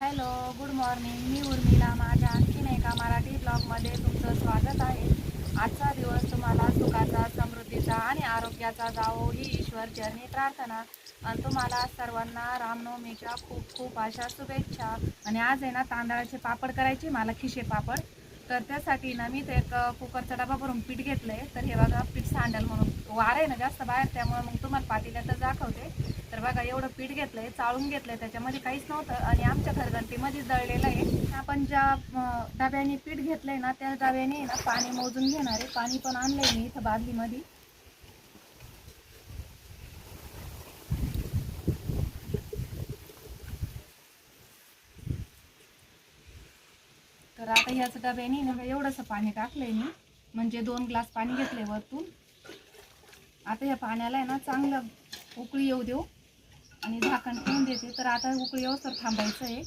Hello good morning मी उर्मिला माझ्या आणखीन एका मराठी ब्लॉगमध्ये तुमचं स्वागत आहे. आजचा दिवस तुम्हाला सुखाचा समृद्धीचा आणि आरोग्याचा जावो ही ईश्वर जर्नी प्रार्थना. आणि तुम्हाला सर्वांना रामनवमीच्या खूप खूप अशा शुभेच्छा. आणि आज आहे ना तांदळाचे पापड करायचे मला खिशे पापड. तर त्यासाठी ना मी ते एक कुकरचा डबा भरून पीठ घेतलं आहे तर हे बघा पीठ सांडल म्हणून. वार आहे ना जास्त बाहेर त्यामुळे मग तुम्हाला पातेल्यातच दाखवते. तर बघा एवढं पीठ घेतलंय चाळून घेतलंय त्याच्यामध्ये काहीच नव्हतं. आणि आमच्या घरघंटीमध्येच दळलेलं आहे. आपण ज्या डब्याने पीठ घेतलंय ना त्या डब्याने ना पाणी मोजून घेणार आहे. पाणी पण आणलंय मी इथं बादलीमध्ये. तर आता ह्याच डब्याने ना एवढंसं पाणी टाकलंय मी. म्हणजे दोन ग्लास पाणी घेतलंय वरतून. आता ह्या पाण्याला आहे ना चांगलं उकळी येऊ देऊ. आणि झाकण ठेवून देते. तर आता उकळी व्यवस्थित थांबायचं आहे.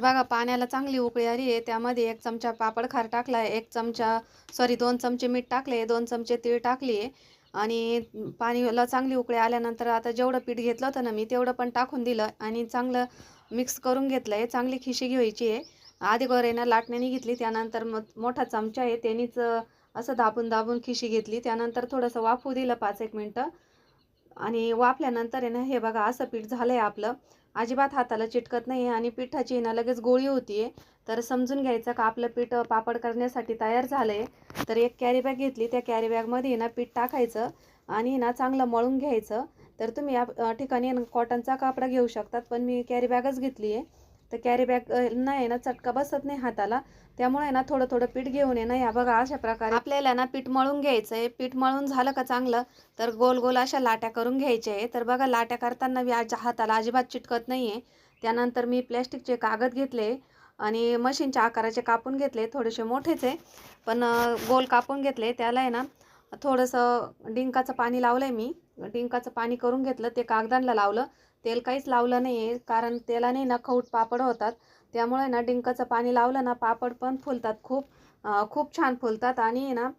बघा पाण्याला चांगली उकळी आली आहे. त्यामध्ये एक चमचा पापड खार टाकला आहे एक चमचा सॉरी दोन चमचे मीठ टाकले दोन चमचे तीळ टाकली आहे आणि पाणीला चांगली उकळी आल्यानंतर आता जेवढं पीठ घेतलं होतं ना मी तेवढं पण टाकून दिलं आणि चांगलं मिक्स करून घेतलं आहे चांगली खिशी घ्यायची आहे. आधी गोरेनं लाटण्याने घेतली त्यानंतर मग मोठा चमचा आहे. त्यांनीच असं दाबून दाबून खिशी घेतली. त्यानंतर थोडंसं वाफू दिलं पाच एक मिनटं. आणि वाफल्यानंतर आहे ना हे बघा असं पीठ झालं आहे आपलं. अजिबात हाताला चिटकत नाही आहे आणि पिठाची ना लगेच गोळी होती आहे तर समजून घ्यायचं का आपलं पीठ पापड करण्यासाठी तयार झालं आहे तर एक कॅरी बॅग घेतली. त्या कॅरी बॅगमध्ये ना पीठ टाकायचं आणि ना चांगलं मळून घ्यायचं. तर तुम्ही या ठिकाणी ना कॉटनचा कापडा घेऊ शकतात. पण मी कॅरी बॅगच घेतली आहे तर कॅरी बॅग नाही ना चटका बसत नाही हाताला. त्यामुळे ना थोडं थोडं पीठ घेऊन ये ना या बघा अशा प्रकारे. आपल्याला ना पीठ मळून घ्यायचं आहे पीठ मळून झालं का चांगलं तर गोल गोल अशा लाट्या करून घ्यायच्या आहे. तर बघा लाट्या करताना मी आज हाताला अजिबात चिटकत नाही आहे त्यानंतर मी प्लॅस्टिकचे कागद घेतले आणि मशीनच्या आकाराचे कापून घेतले थोडेसे मोठेच पण गोल कापून घेतले. त्याला आहे ना थोडंसं डिंकाचं पाणी लावलं आहे मी. डिंकाचं पाणी करून घेतलं ते कागदांना लावलं. तेल काहीच लावलं नाही आहे कारण तेलाने ना खऊट पापड होतात. त्यामुळे ना डिंकाचं पाणी लावलं ना पापड पण फुलतात खूप. खूप छान फुलतात आणि ना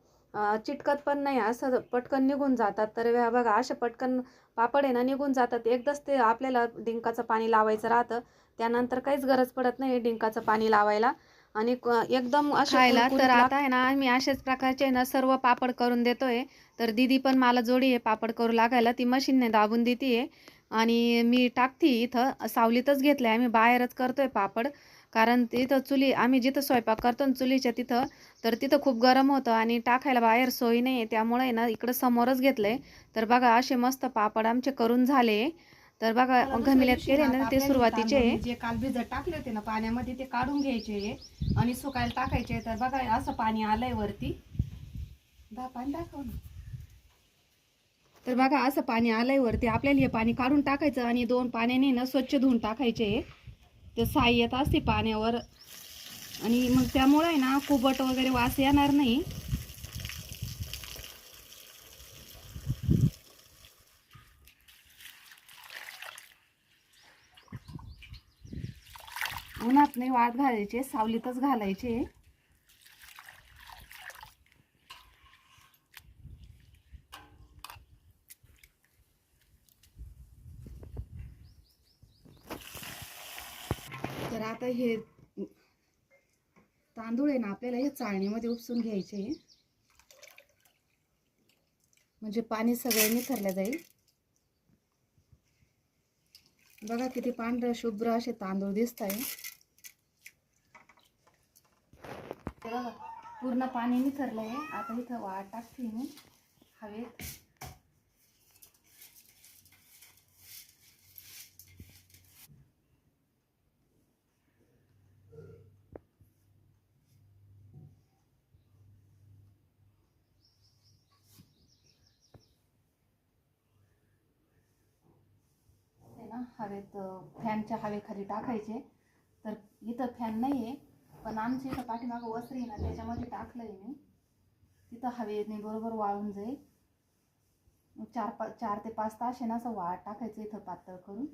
चिटकत पण नाही असं पटकन निघून जातात. तर बघा असे पटकन पापड आहे ना निघून जातात. एकदाच ते आपल्याला डिंकाचं पाणी लावायचं राहतं. त्यानंतर काहीच गरज पडत नाही डिंकाचं पाणी लावायला. आणि एकदम असे खायला तर आता आहे ना आम्ही असेच प्रकारचे ना सर्व पापड करून देतोय. तर दीदी पण मला जोडी आहे पापड करू लागायला. ती मशीनने दाबून देते आणि मी टाकते इथं. सावलीतच घेतलं आहे आम्ही बाहेरच करतोय पापड. कारण तिथं चुली आम्ही जिथं स्वयंपाक करतो ना चुलीच्या तिथं तर तिथं खूप गरम होतं आणि टाकायला बाहेर सोय नाही आहे त्यामुळे आहे ना इकडं समोरच घेतलं आहे तर बघा असे मस्त पापड आमचे करून झाले. तर बघा घमिल्यात केले ना ते सुरुवातीचे. तांदूळ जे काल भिजत टाकले होते ना पाण्यामध्ये ते काढून घ्यायचे. आणि सुकायला टाकायचे. तर बघा असं पाणी आलंय वरती. दाखव ना. तर बघा असं पाणी आलंय वरती. आपल्याला हे पाणी काढून टाकायचं आणि दोन पाण्याने ना स्वच्छ धुवून टाकायचे ते साई येत असते पाण्यावर. आणि मग त्यामुळं आहे ना कुबट वगैरे वास येणार नाही. उन्हात नाही वाट घालायचे सावलीतच घालायचे. तर आता हे तांदूळ आहे ना आपल्याला हे चाळणीमध्ये उपसून घ्यायचे म्हणजे पाणी सगळं निथरलं जाईल. बघा किती पांढरं शुभ्र असे तांदूळ दिसत आहे. पूर्ण पाणी निथरलं आहे. आता इथं वाट टाकते मी. हवेत. तर फॅनच्या हवेखाली टाकायचे. तर इथं फॅन नाही आहे पण आमच्या इथं पाठीमागं वस्त्र आहे ना त्याच्यामध्ये टाकलं आहे मी. तिथं हवेने बरोबर वाळून जाईल. चार पा चार ते पाच तास आहे ना असं वाळ टाकायचं इथं पातळ करून.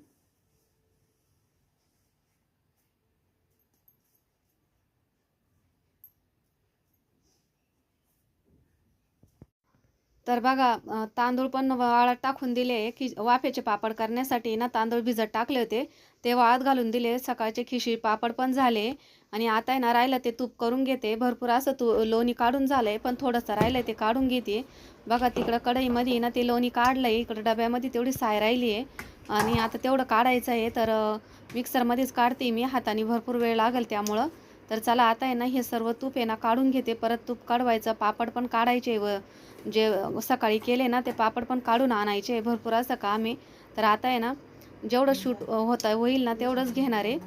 तर बघा तांदूळ पण वाळत टाकून दिले खि वाफेचे पापड करण्यासाठी ना तांदूळ भिजत टाकले होते. ते वाळत घालून दिले. सकाळचे खिशी पापड पण झाले. आणि आता आहे ना राहिलं ते तूप करून घेते. भरपूर असं तू लोणी काढून झालं आहे पण थोडंसं राहिलं ते काढून घेते. बघा तिकडं कढईमध्ये ना ते लोणी काढलं आहे इकडं डब्यामध्ये तेवढी साय राहिली आहे. आणि आता तेवढं काढायचं आहे. तर मिक्सरमध्येच काढते मी. हाताने भरपूर वेळ लागेल त्यामुळं. तर चला आता आहे ना हे सर्व तूप आहे ना काढून घेते. परत तूप काढवायचं पापड पण काढायचे व जे सकाळी केले ना ते पापड पण काढून आणायचे भरपूर असं काम आहे. तर आता आहे ना जेवढं शूट होतं होईल ना तेवढंच घेणार आहे.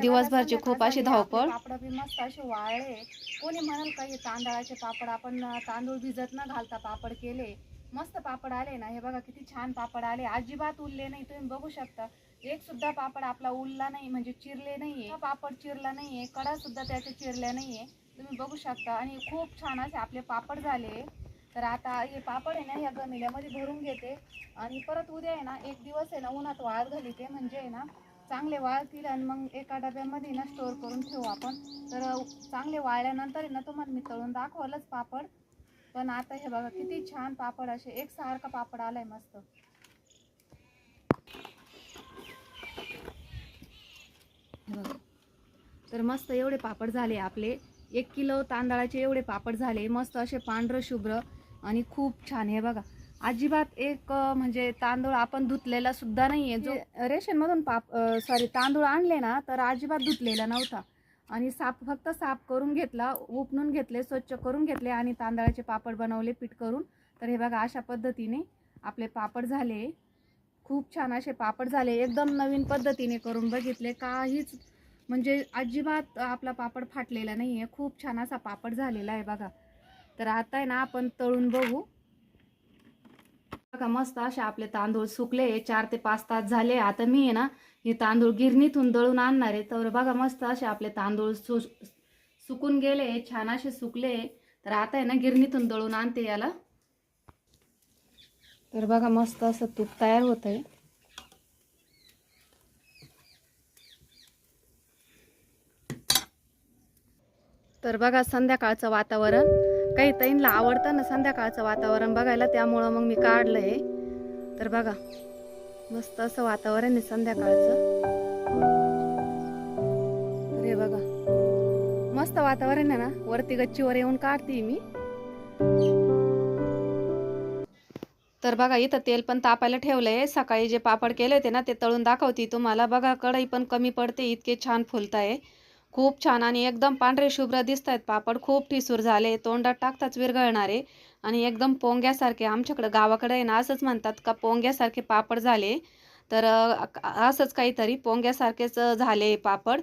दिवसभरची खूप अशी धावपळ. पापड बी मस्त असे वाळले. कोणी म्हणाल का हे तांदळाचे पापड आपण तांदूळ भिजत न घालता पापड केले. मस्त पापड आले ना हे बघा किती छान पापड आले. अजिबात उरले नाही तुम्ही बघू शकता. एक सुद्धा पापड आपला उरला नाही म्हणजे चिरले नाहीये. पापड चिरला नाहीये कडा सुद्धा त्याचे चिरल्या नाहीये. तुम्ही बघू शकता. आणि खूप छान असे आपले पापड झाले. तर आता हे पापड आहे ना ह्या गमिल्यामध्ये भरून घेते. आणि परत उद्या आहे ना एक दिवस आहे ना उन्हात वाळत घालीते. म्हणजे आहे ना चांगले वाळतील आणि मग एका डब्यामध्ये ना स्टोअर करून ठेवू आपण. तर चांगले वाळल्यानंतर आहे ना तुम्हाला मी तळून दाखवलंच पापड. पण आता हे बघा किती छान पापड असे एक सारखा पापड आलाय मस्त. तर मस्त एवढे पापड झाले आपले. एक किलो तांदळाचे एवढे पापड झाले. मस्त असे पांढरं शुभ्र आणि खूप छान. हे बघा अजिबात एक म्हणजे तांदूळ आपण धुतलेला सुद्धा नाही आहे जो रेशनमधून पाप सॉरी तांदूळ आणले ना तर अजिबात धुतलेला नव्हता. आणि साफ फक्त साफ करून घेतला उपणून घेतले स्वच्छ करून घेतले आणि तांदळाचे पापड बनवले पीठ करून. तर हे बघा अशा पद्धतीने आपले पापड झाले. खूप छान असे पापड झाले. एकदम नवीन पद्धतीने करून बघितले. काहीच म्हणजे अजिबात आपला पापड फाटलेला नाही आहे खूप छान असा पापड झालेला आहे बघा. तर आता आहे ना आपण तळून बघू. बघा मस्त असे आपले तांदूळ सुकले चार ते पाच तास झाले. आता मी आहे ना हे तांदूळ गिरणीतून दळून आणणार आहे. तर बघा मस्त असे आपले तांदूळ सु सुकून गेले छान असे सुकले. तर आता आहे ना गिरणीतून दळून आणते याला. तर बघा मस्त असं तूप तयार होत आहे तर बघा संध्याकाळचं वातावरण. काही ताईंना आवडतं ना संध्याकाळचं वातावरण बघायला त्यामुळं मग मी काढलं आहे तर बघा मस्त असं वातावरण आहे संध्याकाळचं. तर हे बघा मस्त वातावरण आहे ना. वरती गच्चीवर येऊन काढते मी. तर बघा इथं तेल पण तापायला ठेवलंय. सकाळी जे पापड केले होते ना ते तळून दाखवते तुम्हाला. बघा कढई पण कमी पडते इतके छान फुलताय. खूप छान आणि एकदम पांढरे शुभ्र दिसत आहेत पापड खूप ठिसूर झाले. तोंडात टाकताच विरघळणारे. आणि एकदम पोंग्यासारखे आमच्याकडं गावाकडे आहे ना असंच म्हणतात का पोंग्यासारखे पापड झाले. तर असंच काहीतरी पोंग्यासारखेच झाले पापड.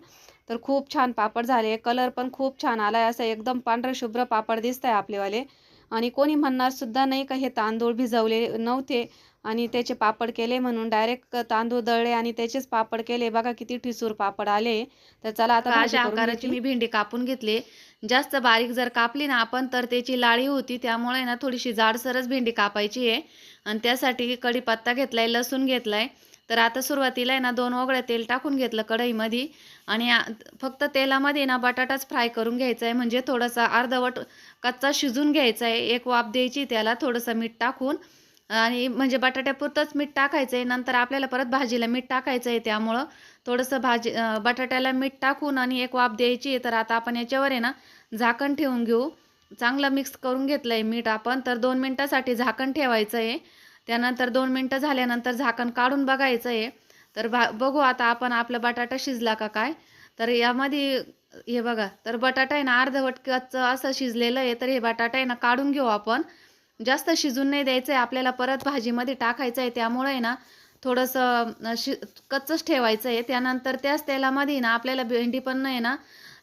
तर खूप छान पापड झाले. कलर पण खूप छान आलाय. असं एकदम पांढरे शुभ्र पापड दिसत आहे आपलेवाले. आणि कोणी म्हणणार सुद्धा नाही का हे तांदूळ भिजवले नव्हते. आणि त्याचे पापड केले म्हणून डायरेक्ट तांदूळ दळले आणि त्याचेच पापड केले. बघा किती ठिसूर पापड आले. तर चला आता अशा आकाराची. मी भेंडी कापून घेतली. जास्त बारीक जर कापली ना आपण तर त्याची लाळी होती. त्यामुळे ना थोडीशी जाडसरच भेंडी कापायची आहे. आणि त्यासाठी कढीपत्ता घेतलाय लसूण घेतलाय. तर आता सुरुवातीला आहे ना दोन ओगळ्या तेल टाकून घेतलं कढईमध्ये. आणि फक्त तेलामध्ये ना बटाटाच फ्राय करून घ्यायचा आहे म्हणजे थोडासा अर्धवट कच्चा शिजून घ्यायचा आहे एक वाफ द्यायची त्याला थोडंसं मीठ टाकून. आणि म्हणजे बटाट्यापुरतंच मीठ टाकायचं आहे नंतर आपल्याला परत भाजीला मीठ टाकायचं आहे त्यामुळं. थोडंसं भाजी बटाट्याला मीठ टाकून आणि एक वाफ द्यायची आहे तर आता आपण याच्यावर आहे ना झाकण ठेवून घेऊ. चांगलं मिक्स करून घेतलं आहे मीठ आपण तर दोन मिनटासाठी झाकण ठेवायचं आहे त्यानंतर दोन मिनटं झाल्यानंतर झाकण काढून बघायचं आहे तर भा बघू आता आपण आपला बटाटा शिजला का काय? तर यामध्ये हे बघा तर बटाटा आहे ना अर्धवट कच्चं असं शिजलेलं आहे तर हे बटाटा आहे ना काढून घेऊ आपण. जास्त शिजून नाही द्यायचं आहे आपल्याला परत भाजीमध्ये टाकायचं आहे त्यामुळे आहे ना थोडंसं शि कच्चंच ठेवायचं आहे त्यानंतर त्याच तेलामध्ये ना आपल्याला भेंडी पण नाही ना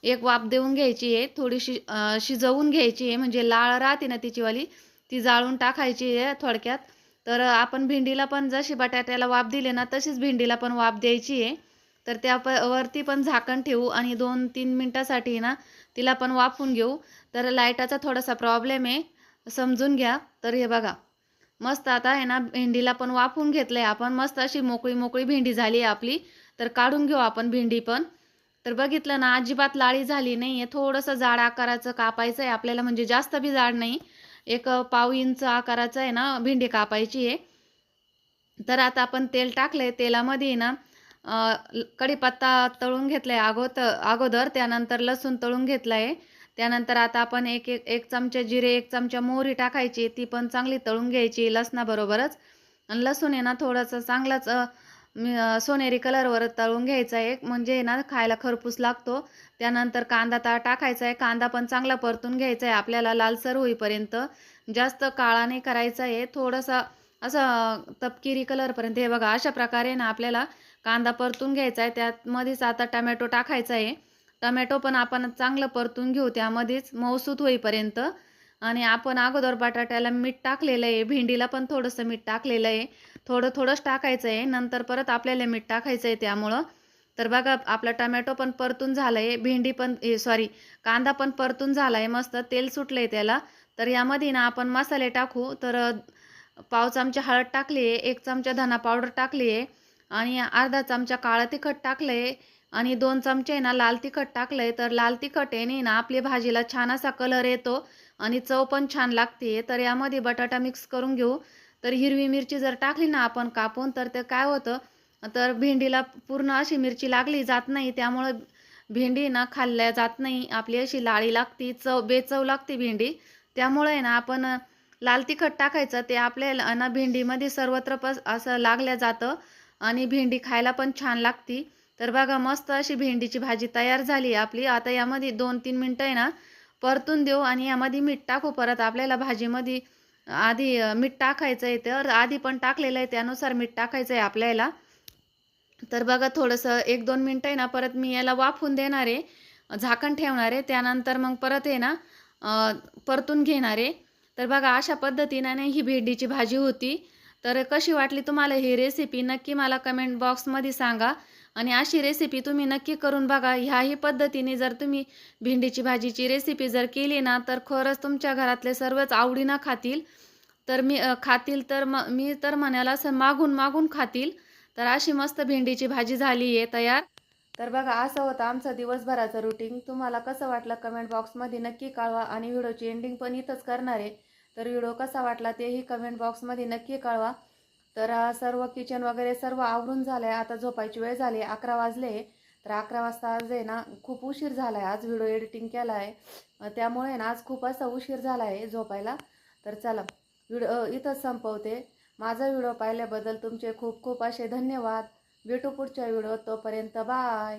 एक वाफ देऊन घ्यायची आहे थोडीशी शिजवून घ्यायची आहे म्हणजे लाळ राहते ना तिचीवाली ती जाळून टाकायची आहे थोडक्यात. तर आपण भेंडीला पण जशी बटाट्याला वाफ दिली ना तशीच भेंडीला पण वाफ द्यायची आहे. तर त्या प वरती पण झाकण ठेवू आणि दोन तीन मिनटासाठी ना तिला पण वाफून घेऊ. तर लाईटाचा थोडासा प्रॉब्लेम आहे. समजून घ्या. तर हे बघा. मस्त आता आहे ना भेंडीला पण वाफून घेतलंय आपण. मस्त अशी मोकळी मोकळी भेंडी झाली आहे आपली. तर काढून घेऊ आपण भेंडी पण. तर बघितलं ना अजिबात लाळी झाली नाही आहे थोडंसं जाड आकाराचं कापायचं आहे आपल्याला. म्हणजे जास्त बी जाड नाही. एक पाव इंच आकाराचं आहे ना भेंडी कापायची आहे. तर आता आपण तेल टाकले तेलामध्ये ना कढीपत्ता तळून घेतलाय आहे अगोदर. त्यानंतर लसूण तळून घेतलाय. त्यानंतर आता आपण एक एक एक चमचा जिरे एक चमचा मोहरी टाकायची ती पण चांगली तळून घ्यायची लसणाबरोबरच. आणि लसूण आहे ना थोडंसं चांगलाच सोनेरी कलरवर तळून घ्यायचा आहे. म्हणजे ना खायला खरपूस लागतो. त्यानंतर कांदा ता टाकायचा आहे. कांदा पण चांगला परतून घ्यायचा आहे. आपल्याला लालसर होईपर्यंत. जास्त काळा नाही करायचा आहे. थोडासा असं तपकिरी कलरपर्यंत. हे बघा अशा प्रकारे ना आपल्याला कांदा परतून घ्यायचा आहे. त्यामध्येच आता टमॅटो टाकायचा आहे. टमॅटो पण आपण चांगलं परतून घेऊ त्यामध्येच मऊसूत होईपर्यंत. आणि आपण अगोदर बटाट्याला मीठ टाकलेलं आहे भेंडीला पण थोडंसं मीठ टाकलेलं आहे. थोडं थोडंच टाकायचं आहे नंतर परत आपल्याला मीठ टाकायचं आहे त्यामुळं. तर बघा आपला टमॅटो पण परतून झाला आहे भेंडी पण सॉरी कांदा पण परतून झाला आहे मस्त तेल सुटलं आहे त्याला. तर यामध्ये ना आपण मसाले टाकू तर पाव चमचा हळद टाकली आहे एक चमचा धना पावडर टाकली आहे. आणि अर्धा चमचा काळं तिखट टाकलं आहे आणि दोन चमचे ना लाल तिखट टाकलंय तर लाल तिखट आहे ना आपली भाजीला छान असा कलर येतो आणि चव पण छान लागते. तर यामध्ये बटाटा मिक्स करून घेऊ. तर हिरवी मिरची जर टाकली ना आपण कापून तर ते काय होतं? तर भेंडीला पूर्ण अशी मिरची लागली जात नाही त्यामुळं भेंडी ना खाल्ल्या जात नाही. आपली अशी लाळी लागती चव बेचव लागते भेंडी. त्यामुळे आहे ना आपण लाल तिखट टाकायचं ते आपल्याला ना भेंडीमध्ये सर्वत्र पस असं लागल्या जातं आणि भेंडी खायला पण छान लागती. तर बघा मस्त अशी भेंडीची भाजी तयार झाली आपली. आता यामध्ये दोन तीन मिनटं आहे ना परतून देऊ आणि यामध्ये मीठ टाकू. परत आपल्याला भाजीमध्ये आधी मीठ टाकायचं आहे तर आधी पण टाकलेलं आहे त्यानुसार मीठ टाकायचं आहे आपल्याला. तर बघा थोडंसं एक दोन मिनटं आहे ना परत मी याला वाफून देणार आहे झाकण ठेवणार आहे. त्यानंतर मग परत आहे ना परतून घेणार आहे. तर बघा अशा पद्धतीने ही भेंडीची भाजी होती. तर कशी वाटली तुम्हाला ही रेसिपी नक्की मला कमेंट बॉक्समध्ये सांगा. आणि अशी रेसिपी तुम्ही नक्की करून बघा. ह्याही पद्धतीने जर तुम्ही भेंडीची भाजीची रेसिपी जर केली ना तर खरंच तुमच्या घरातले सर्वच आवडीनं खातील. तर मी खातील तर म मी तर म्हणायला असं मागून मागून खातील. तर अशी मस्त भेंडीची भाजी झाली आहे तयार. तर बघा असं होतं आमचं दिवसभराचं रुटीन तुम्हाला कसं वाटलं कमेंट बॉक्समध्ये नक्की कळवा आणि व्हिडिओची एंडिंग पण इथंच करणार आहे. तर व्हिडिओ कसा वाटला तेही कमेंट बॉक्समध्ये नक्की कळवा. तर सर्व किचन वगैरे सर्व आवरून झालं आहे आता झोपायची वेळ झाली अकरा वाजले तर अकरा वाजता आज आहे ना खूप उशीर झाला आहे आज व्हिडिओ एडिटिंग केला आहे त्यामुळे ना आज खूप असा उशीर झाला आहे झोपायला. तर चला व्हिडिओ इथंच संपवते. माझा व्हिडिओ पाहिल्याबद्दल तुमचे खूप खूप असे धन्यवाद. भेटू पुढच्या व्हिडिओ तोपर्यंत बाय